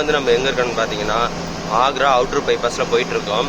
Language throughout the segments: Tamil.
வந்து நம்ம எங்கே இருக்கோம்னு பார்த்தீங்கன்னா ஆக்ரா அவுட்ரு பைபாஸில் போயிட்டுருக்கோம்.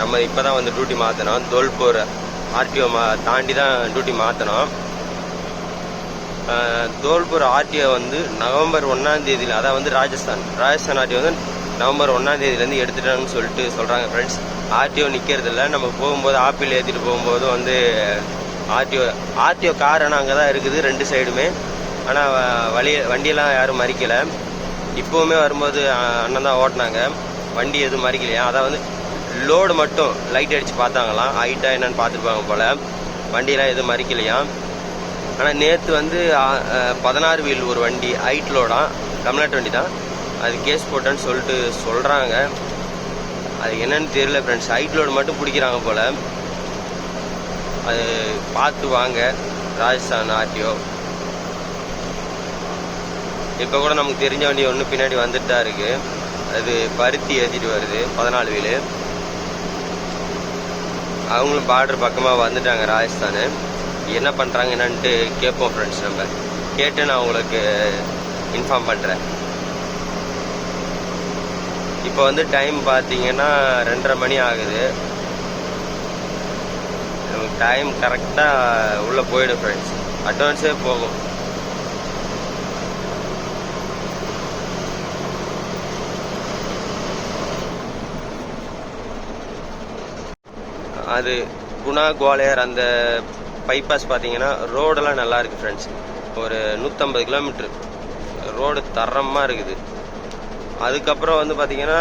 நம்ம இப்போ தான் வந்து டியூட்டி மாற்றினோம் தோல்பூர் ஆர்டிஓ மா தாண்டி தான் டியூட்டி மாற்றினோம் தோல்பூர் ஆர்டிஓ வந்து நவம்பர் ஒன்றாந்தேதியில் அதான் வந்து ராஜஸ்தான். ராஜஸ்தான் ஆர்டிஓ வந்து நவம்பர் ஒன்றாந்தேதியிலேருந்து எடுத்துட்டாங்கன்னு சொல்லிட்டு சொல்கிறாங்க ஃப்ரெண்ட்ஸ் ஆர்டிஓ நிற்கிறதில்ல நம்ம போகும்போது ஆப்பிள் ஏற்றிட்டு போகும்போது வந்து ஆர்டிஓ ஆர்டிஓ கார் ஆனால் அங்கே தான் இருக்குது ரெண்டு சைடுமே ஆனால் வழி வண்டியெல்லாம் யாரும் மறிக்கலை. இப்போவுமே வரும்போது அண்ணன் தான் ஓட்டினாங்க. வண்டி எதுவும் மறிக்கலையா? அதான் வந்து லோடு மட்டும் லைட் அடித்து பார்த்தாங்களாம். ஹைட்டாக என்னன்னு பார்த்துருப்பாங்க போல். வண்டியெலாம் எதுவும் மறிக்கலையா? ஆனால் நேற்று வந்து பதினாறு வீல் ஒரு வண்டி ஹைட் லோடாக தமிழ்நாட்டு வண்டி தான். அது கேஸ் போட்டேன்னு சொல்லிட்டு சொல்கிறாங்க அது என்னன்னு தெரியல ஃப்ரெண்ட்ஸ் ஹைட் லோடு மட்டும் பிடிக்கிறாங்க போல். அது பார்த்து வாங்க. ராஜஸ்தான் ஆர்டிஓ. இப்போ கூட நமக்கு தெரிஞ்ச வண்டி ஒன்று பின்னாடி வந்துட்டு தான் இருக்கு. அது பருத்தி ஏற்றிட்டு வருது பதினாலு வீலு. அவங்களும் பார்டர் பக்கமாக வந்துட்டாங்க ராஜஸ்தானு. என்ன பண்ணுறாங்க என்னன்ட்டு கேட்போம் ஃப்ரெண்ட்ஸ் நம்ம. கேட்டு நான் உங்களுக்கு இன்ஃபார்ம் பண்ணுறேன் இப்போ வந்து டைம் பார்த்தீங்கன்னா ரெண்டரை மணி ஆகுது. நமக்கு டைம் கரெக்டாக உள்ளே போயிடும் ஃப்ரெண்ட்ஸ் அட்வான்ஸே போகும். அது குணா குவாலியர் அந்த பைபாஸ் பார்த்தீங்கன்னா ரோடெல்லாம் நல்லா இருக்குது ஃப்ரெண்ட்ஸ் ஒரு நூற்றம்பது கிலோமீட்ரு ரோடு தரமாக இருக்குது. அதுக்கப்புறம் வந்து பார்த்தீங்கன்னா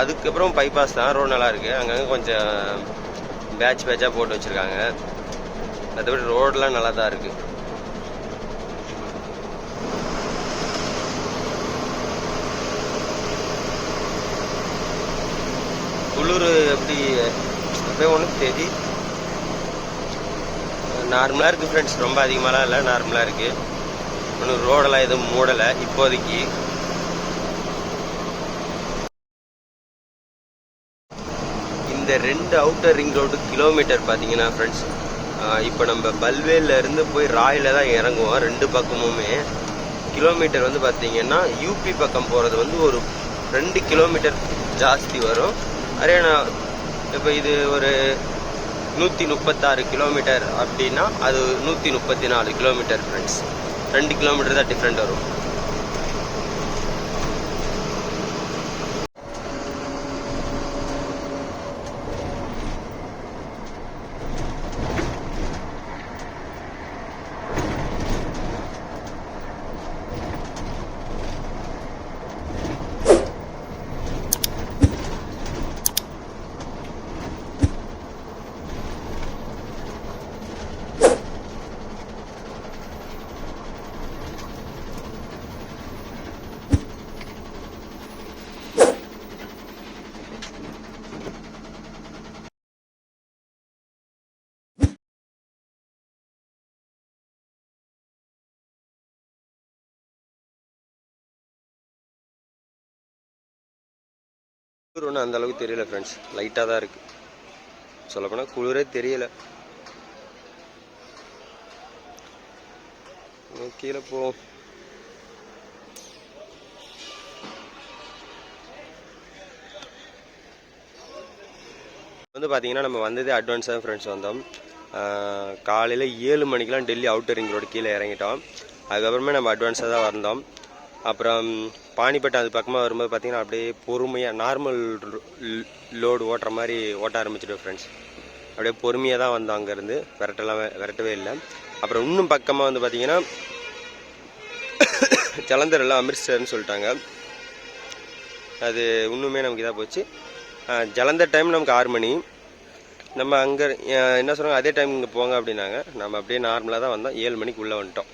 அதுக்கப்புறம் பைபாஸ் தான். ரோடு நல்லா இருக்குது அங்கங்கே கொஞ்சம் பேட்ச் பேட்சாக போட்டு வச்சுருக்காங்க. மற்றபடி ரோடெலாம் நல்லா தான் இருக்குது குளிர் எப்படி அப்படியே ஒன்றும் தெரி நார்மலாக இருக்குது ஃப்ரெண்ட்ஸ் ரொம்ப அதிகமாகலாம் இல்லை. நார்மலாக இருக்குது ஒன்றும் ரோடெல்லாம் எதுவும் மூடலை. இப்போதைக்கு. இந்த ரெண்டு அவுட்டர் ரிங் ரோடு கிலோமீட்டர் பார்த்தீங்கன்னா ஃப்ரெண்ட்ஸ் இப்போ நம்ம பல்வேலேருந்து போய் ராயில் தான் இறங்குவோம். ரெண்டு பக்கமுமே. கிலோமீட்டர் வந்து பார்த்தீங்கன்னா யூபி பக்கம் போகிறது வந்து ஒரு ரெண்டு கிலோமீட்டர் ஜாஸ்தி வரும். ஹரியானா இப்போ இது ஒரு நூற்றி முப்பத்தாறு கிலோமீட்டர் அப்படின்னா அது நூற்றி முப்பத்தி நாலு கிலோமீட்டர் ஃப்ரெண்ட்ஸ் ரெண்டு கிலோமீட்டர் தான் டிஃப்ரெண்ட் வரும். குளிர் ஒன்றும் அந்த அளவுக்கு தெரியல ஃப்ரெண்ட்ஸ் லைட்டாக தான் இருக்கு. சொல்லப்போனால் குளிரே தெரியல. கீழே போ வந்து பார்த்தீங்கன்னா நம்ம வந்ததே அட்வான்ஸாக தான் ஃப்ரெண்ட்ஸ் வந்தோம். காலையில் ஏழு மணிக்கெலாம் டெல்லி அவுட்டர் ரிங் ரோடு கீழே இறங்கிட்டோம். அதுக்கப்புறமே நம்ம அட்வான்ஸாக தான் வந்தோம். அப்புறம் பானிபட் அது பக்கமாக வரும்போது பார்த்தீங்கன்னா அப்படியே பொறுமையாக நார்மல் லோடு ஓட்டுற மாதிரி ஓட்ட ஆரம்பிச்சிடுவோம் ஃப்ரெண்ட்ஸ் அப்படியே பொறுமையாக தான் வந்தோம் அங்கேருந்து. விரட்டலாம் விரட்டவே இல்லை. அப்புறம் இன்னும் பக்கமாக வந்து பார்த்தீங்கன்னா ஜலந்தரில் அமிர்த்சர்னு சொல்லிட்டாங்க. அது இன்னுமே நமக்கு இதாக போச்சு. ஜலந்தர் டைம் நமக்கு ஆறு மணி. நம்ம அங்கே என்ன சொல்கிறாங்க அதே டைம் இங்கே போங்க அப்படின்னாங்க. நம்ம அப்படியே நார்மலாக தான் வந்தோம். ஏழு மணிக்கு உள்ளே வந்துட்டோம்.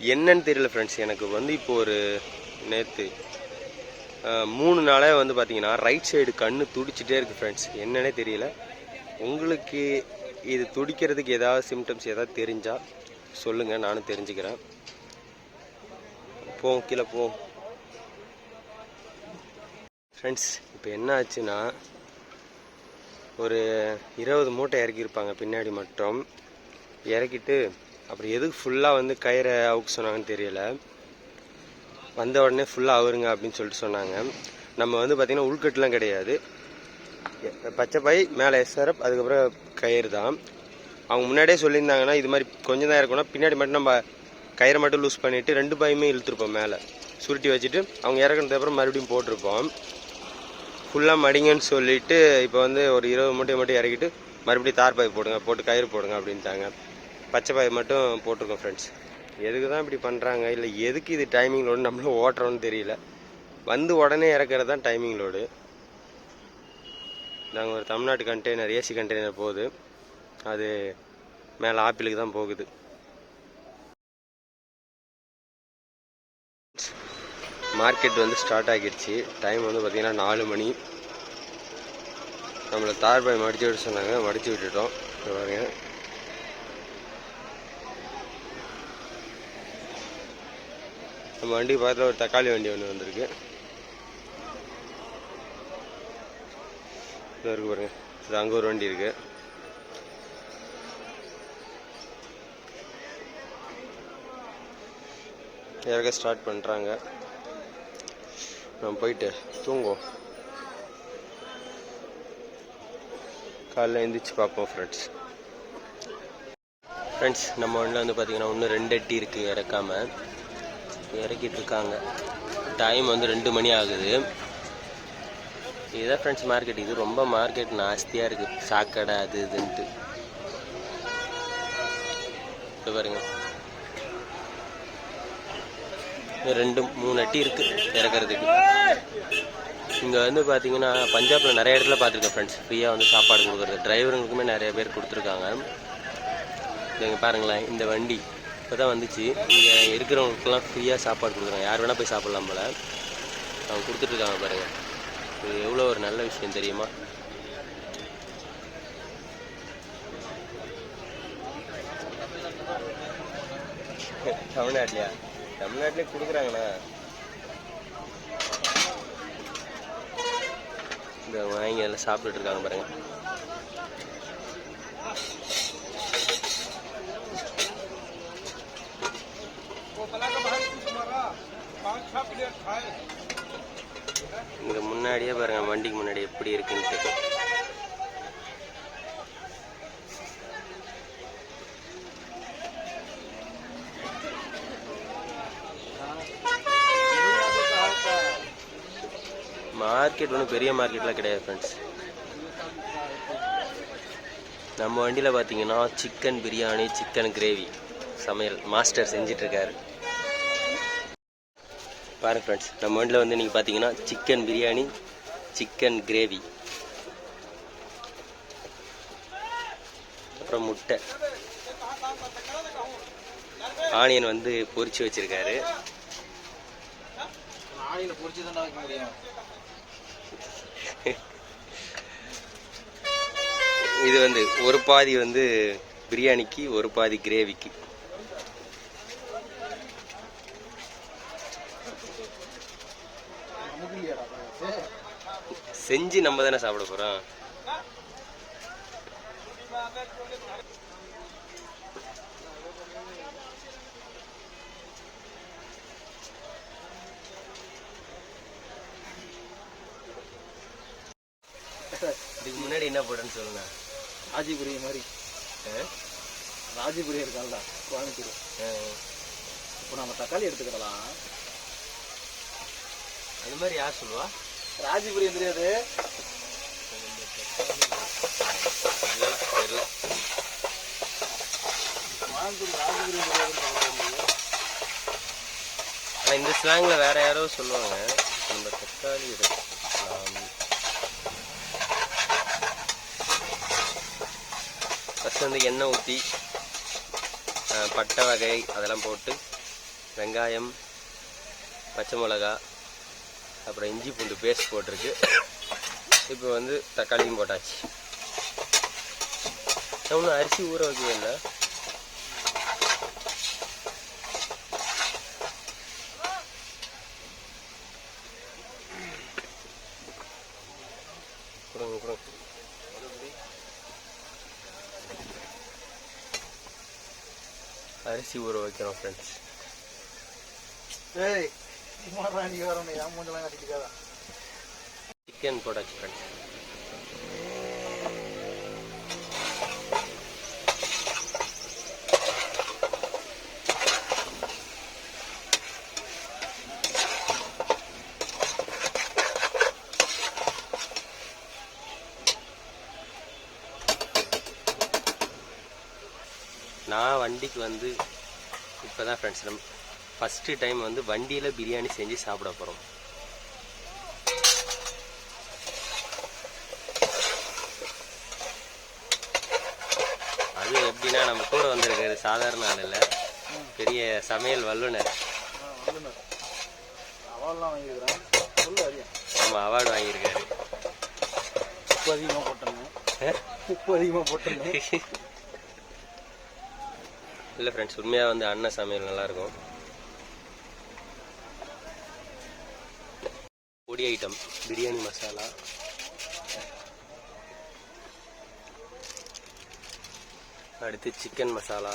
என்னன்னு தெரியல ஃப்ரெண்ட்ஸ் எனக்கு வந்து இப்போ ஒரு நேற்று மூணு நாளாக வந்து பார்த்தீங்கன்னா ரைட் சைடு கண் துடிச்சிட்டே இருக்குது ஃப்ரெண்ட்ஸ் என்னன்னே தெரியல. உங்களுக்கு இது துடிக்கிறதுக்கு ஏதாவது சிம்டம்ஸ் ஏதாவது தெரிஞ்சால் சொல்லுங்கள் நானும் தெரிஞ்சுக்கிறேன். போவோம் கீழே போவோம் ஃப்ரெண்ட்ஸ் இப்போ என்ன ஆச்சுன்னா ஒரு இருபது மூட்டை இறக்கியிருப்பாங்க பின்னாடி மட்டும். இறக்கிட்டு அப்புறம் எதுக்கு ஃபுல்லாக வந்து கயிறை அவுக்கு சொன்னாங்கன்னு தெரியல. வந்த உடனே ஃபுல்லாக அவருங்க அப்படின்னு சொல்லிட்டு சொன்னாங்க. நம்ம வந்து பார்த்திங்கன்னா உள்கட்டுலாம் கிடையாது. பச்சை பை மேலே எஸ்ஆர்எப் அதுக்கப்புறம் கயிறு தான். அவங்க முன்னாடியே சொல்லியிருந்தாங்கன்னா இது மாதிரி கொஞ்சம் தான் இருக்கணும் பின்னாடி மட்டும் நம்ம கயிறை மட்டும் லூஸ் பண்ணிவிட்டு ரெண்டு பையுமே இழுத்துருப்போம் மேலே. சுருட்டி வச்சுட்டு அவங்க இறக்குனதுக்கப்புறம் மறுபடியும் போட்டிருப்போம். ஃபுல்லாக மடிங்கன்னு சொல்லிட்டு இப்போ வந்து ஒரு இருபது மூட்டை மட்டும் இறக்கிட்டு மறுபடியும் தார் பாய் போடுங்க போட்டு கயிறு போடுங்க அப்படின்ட்டாங்க. பச்சை பாய் மட்டும் போட்டிருக்கோம் ஃப்ரெண்ட்ஸ் எதுக்கு தான் இப்படி பண்ணுறாங்க இல்லை எதுக்கு இது டைமிங் லோடு நம்மளும் ஓட்டுறோன்னு தெரியல. வந்து உடனே இறக்குறது தான் டைமிங் லோடு நாங்கள் ஒரு தமிழ்நாட்டு கண்டெய்னர் ஏசி கண்டெய்னர் போகுது. அது மேலே ஆப்பிளுக்கு தான் போகுது. மார்க்கெட் வந்து ஸ்டார்ட் ஆகிடுச்சு. டைம் வந்து பார்த்திங்கன்னா நாலு மணி. நம்மளை தார்பாய் மடித்து விட சொன்னாங்க. மடிச்சு விட்டுட்டோம். பாருங்கள் நம்ம வண்டி பக்கத்தில் ஒரு தக்காளி வண்டி ஒன்று வந்திருக்கு. இதோ இருக்கு பாருங்க. இது அங்கே ஒரு வண்டி இருக்கு. இறக்க ஸ்டார்ட் பண்ணுறாங்க நம்ம போயிட்டு தூங்குவோம். காலைல எழுந்திரிச்சு பார்ப்போம் ஃப்ரெண்ட்ஸ் ஃப்ரெண்ட்ஸ் நம்ம வண்டியில் வந்து பார்த்தீங்கன்னா இன்னும் ரெண்டு அட்டி இருக்குது இறக்காமல் இறக்கிட்டு இருக்காங்க டைம் வந்து ரெண்டு மணி ஆகுது. இதுதான் ஃப்ரெண்ட்ஸ் மார்க்கெட் இது ரொம்ப மார்க்கெட் நாஸ்தியாக இருக்குது சாக்கடை அது இதுன்ட்டு. இது பாருங்க. ரெண்டு மூணு அட்டி இருக்குது இறக்குறதுக்கு. இங்கே வந்து பார்த்தீங்கன்னா பஞ்சாபில் நிறைய இடத்துல பார்த்துருக்கேன் ஃப்ரெண்ட்ஸ் ஃப்ரீயாக வந்து சாப்பாடு கொடுக்குறது. டிரைவருங்களுக்குமே நிறைய பேர் கொடுத்துருக்காங்க. இங்கே பாருங்களேன் இந்த வண்டி. இப்போ தான் வந்துச்சு. இங்கே இருக்கிறவங்களுக்குலாம் ஃப்ரீயாக சாப்பாடு கொடுக்குறாங்க. யார் வேணால் போய் சாப்பிட்லாம் போல். அவங்க கொடுத்துட்ருக்காங்க பாருங்கள் இது எவ்வளோ ஒரு நல்ல விஷயம் தெரியுமா? தமிழ்நாட்டிலையா? தமிழ்நாட்டிலே கொடுக்குறாங்கண்ணா இந்த வாங்கி எல்லாம் சாப்பிட்டுட்டு இருக்காங்க பாருங்கள் இங்க முன்னாடியே பாருங்க வண்டிக்கு முன்னாடி எப்படி இருக்குன்ட்டு. மார்க்கெட் ஒன்றும் பெரிய மார்க்கெட்லாம் கிடையாது ஃப்ரெண்ட்ஸ் நம்ம வண்டியில் பார்த்தீங்கன்னா சிக்கன் பிரியாணி சிக்கன் கிரேவி சமையல் மாஸ்டர் செஞ்சிட்ருக்காரு பாருங்க ஃப்ரெண்ட்ஸ் நம்ம வண்டியில் வந்து நீங்கள் பார்த்தீங்கன்னா சிக்கன் பிரியாணி சிக்கன் கிரேவி அப்புறம் முட்டை. ஆனியன் வந்து பொரிச்சு வச்சிருக்காரு. இது வந்து ஒரு பாதி வந்து பிரியாணிக்கு ஒரு பாதி கிரேவிக்கு செஞ்சு நம்ம தானே சாப்பிட போறோம். இதுக்கு முன்னாடி என்ன போடுறேன்னு சொல்லுங்க. ராஜிபுரி மாதிரி. ராஜிபுரி இருக்கான்ல கோயம்புத்தூர். இப்போ நம்ம தக்காளி எடுத்துக்கிடலாம். அது மாதிரி யார் சொல்லுவா? ராஜிபுரி தெரியாது. இந்த ஸ்லாங்ல வேற யாரோ சொல்லுவாங்க. நம்ம தக்காளி ஃபர்ஸ்ட் வந்து எண்ணெய் ஊற்றி பட்டை வகை அதெல்லாம் போட்டு வெங்காயம் பச்சை மிளகா அப்புறம் இஞ்சி பூண்டு பேஸ்ட் போட்டிருக்கு. இப்போ வந்து தக்காளியும் போட்டாச்சு. நான் ஒன்றும் அரிசி ஊற வைக்கவே இல்லை. கொடுங்க கொடுங்க. அரிசி ஊற வைக்கிறோம் ஃப்ரெண்ட்ஸ் ஏய் சும்மா நீ மூஞ்செல்லாம் சிக்கன் போட்டாச்சு ஃப்ரெண்ட்ஸ் நான் வண்டிக்கு வந்து இப்போ தான் ஃப்ரெண்ட்ஸ் நம்ம ஃபஸ்ட்டு டைம் வந்து வண்டியில் பிரியாணி செஞ்சு சாப்பிட போகிறோம் அது எப்படின்னா நம்ம கூட வந்திருக்காரு சாதாரண ஆள் இல்லை. பெரிய சமையல் அதிகம் நம்ம அவார்டு வாங்கியிருக்காரு. உப்பு அதிகமாக போட்டுருந்தேன் உப்பு அதிகமாக போட்டுருந்தேன் இல்லை ஃப்ரெண்ட்ஸ் உண்மையாக வந்து அண்ணன் சமையல் நல்லாயிருக்கும் ஐட்டம் பிரியாணி மசாலா அடுத்து சிக்கன் மசாலா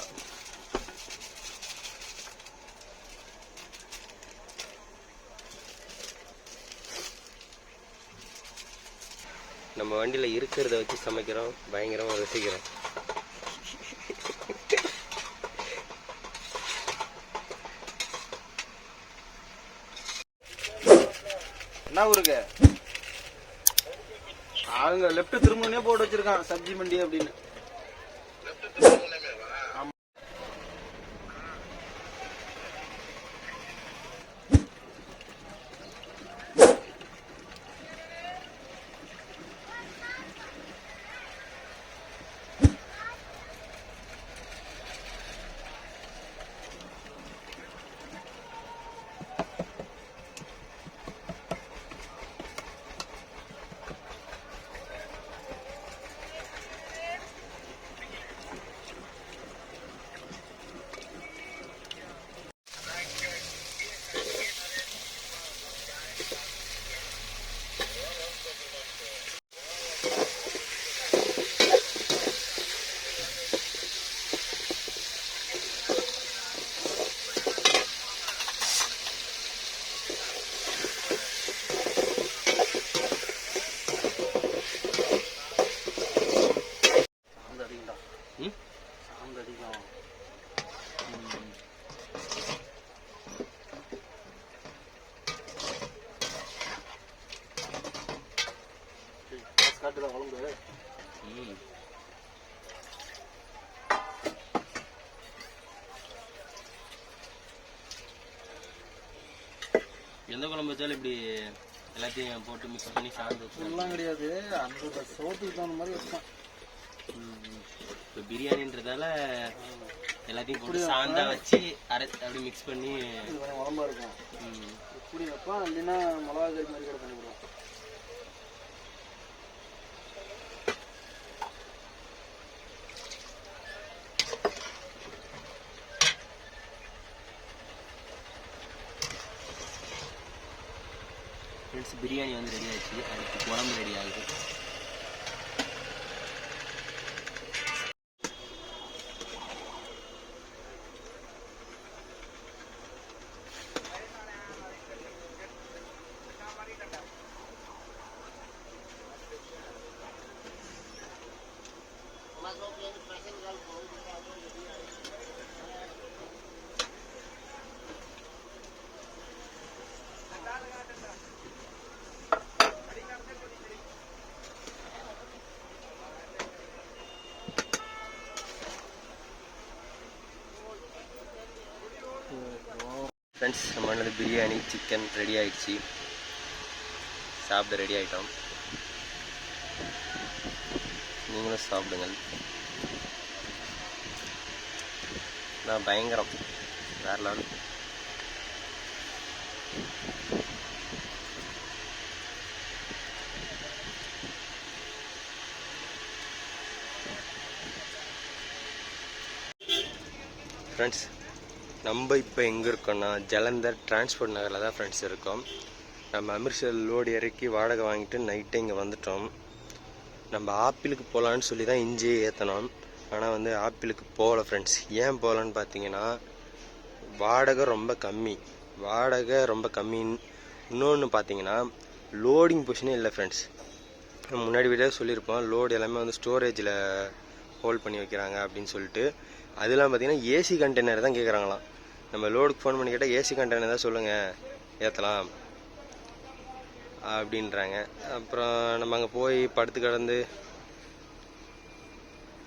நம்ம வண்டியில் இருக்கிறத வச்சு சமைக்கிறோம். பயங்கரமாக ரசிக்கிறோம். என்ன ஊருக்கு? ஆளுங்க லெஃப்ட் திரும்பனே போட்டு வச்சிருக்கான் சப்ஜி மண்டி அப்படின்னு. வச்சாலும் இப்படி எல்லாத்தையும் போட்டு மிக்ஸ் பண்ணி சாப்பிட்டு ஃபுல்லாம் கிடையாது. அந்த சோத்துக்கு தகுந்த மாதிரி வைப்பேன் இப்போ பிரியாணின்றதால எல்லாத்தையும் போட்டு சாந்தா வச்சு அரை அப்படி மிக்ஸ் பண்ணி உடம்பா இருக்கும். இப்படி வைப்பான் இல்லைன்னா மிளகா கறி மாதிரி கூட பண்ணிவிடுவோம் பிரியாணி வந்து ரெடி ஆயிடுச்சு. அதுக்கு குழம்பு ரெடி ஆகுது. ஃப்ரெண்ட்ஸ் நம்ம பண்ணது பிரியாணி சிக்கன் ரெடி ஆகிடுச்சி சாப்பிட ரெடி ஆகிட்டோம் நீங்களும் சாப்பிடுங்கள். நான் பயங்கரம். வேற லெவல் ஃப்ரெண்ட்ஸ் நம்ம இப்போ எங்கே இருக்கோம்னா ஜலந்தர் டிரான்ஸ்போர்ட் நகரில் தான் ஃப்ரெண்ட்ஸ் இருக்கோம். நம்ம அமிர்ஷர் லோடு இறக்கி வாடகை வாங்கிட்டு நைட்டே இங்கே வந்துட்டோம். நம்ம ஆப்பிளுக்கு போகலான்னு சொல்லி தான் இஞ்சியே ஏற்றினோம் ஆனால் வந்து ஆப்பிளுக்கு போகல ஃப்ரெண்ட்ஸ் ஏன் போகலான்னு பார்த்தீங்கன்னா வாடகை ரொம்ப கம்மி. வாடகை ரொம்ப கம்மி இன்னொன்று பார்த்தீங்கன்னா லோடிங் பொசிஷனே இல்லை ஃப்ரெண்ட்ஸ் முன்னாடி வீடியோ சொல்லியிருப்போம். லோடு எல்லாமே வந்து ஸ்டோரேஜில் ஹோல்ட் பண்ணி வைக்கிறாங்க அப்படின்னு சொல்லிட்டு. அதெல்லாம் பார்த்தீங்கன்னா ஏசி கண்டெய்னர் தான் கேட்குறாங்களாம் நம்ம லோடுக்கு ஃபோன் பண்ணி கேட்டால் ஏசி கண்டெய்னர் தான் சொல்லுங்கள் ஏற்றலாம் அப்படின்றாங்க. அப்புறம் நம்ம அங்கே போய் படுத்து கிடந்து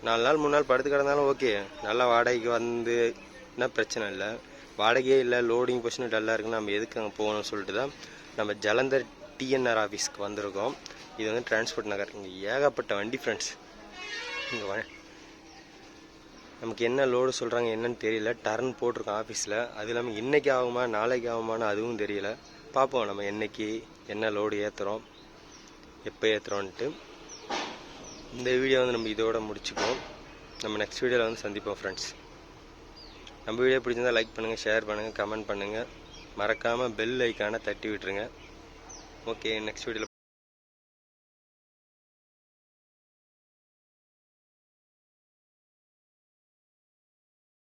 நாலு நாள் மூணு நாள் படுத்து கிடந்தாலும் ஓகே நல்லா வாடகைக்கு வந்து என்ன பிரச்சனை இல்லை. வாடகையே இல்லை லோடிங் பொசிஷன் டல்லாக இருக்குன்னு நம்ம எதுக்கு அங்கே போகணும்னு சொல்லிட்டு தான் நம்ம ஜலந்தர் டிஎன்ஆர் ஆஃபீஸ்க்கு வந்திருக்கோம். இது வந்து டிரான்ஸ்போர்ட் நகர். இங்கே ஏகப்பட்ட வண்டி ஃப்ரெண்ட்ஸ் இங்கே வ நமக்கு என்ன லோடு சொல்கிறாங்க என்னன்னு தெரியல. டர்ன் போட்டிருக்கோம் ஆஃபீஸில் அது இல்லாமல் இன்றைக்கி ஆகுமா நாளைக்கு ஆகுமான்னு அதுவும் தெரியல. பார்ப்போம் நம்ம என்னைக்கு என்ன லோடு ஏற்றுறோம் எப்போ ஏற்றுறோன்ட்டு இந்த வீடியோ வந்து நம்ம இதோட முடிச்சுப்போம் நம்ம நெக்ஸ்ட் வீடியோவில் வந்து சந்திப்போம் ஃப்ரெண்ட்ஸ் நம்ம வீடியோ பிடிச்சிருந்தா லைக் பண்ணுங்கள் ஷேர் பண்ணுங்கள் கமெண்ட் பண்ணுங்கள் மறக்காமல் பெல் ஐக்கானை தட்டி விட்டுருங்க. ஓகே நெக்ஸ்ட் வீடியோவில்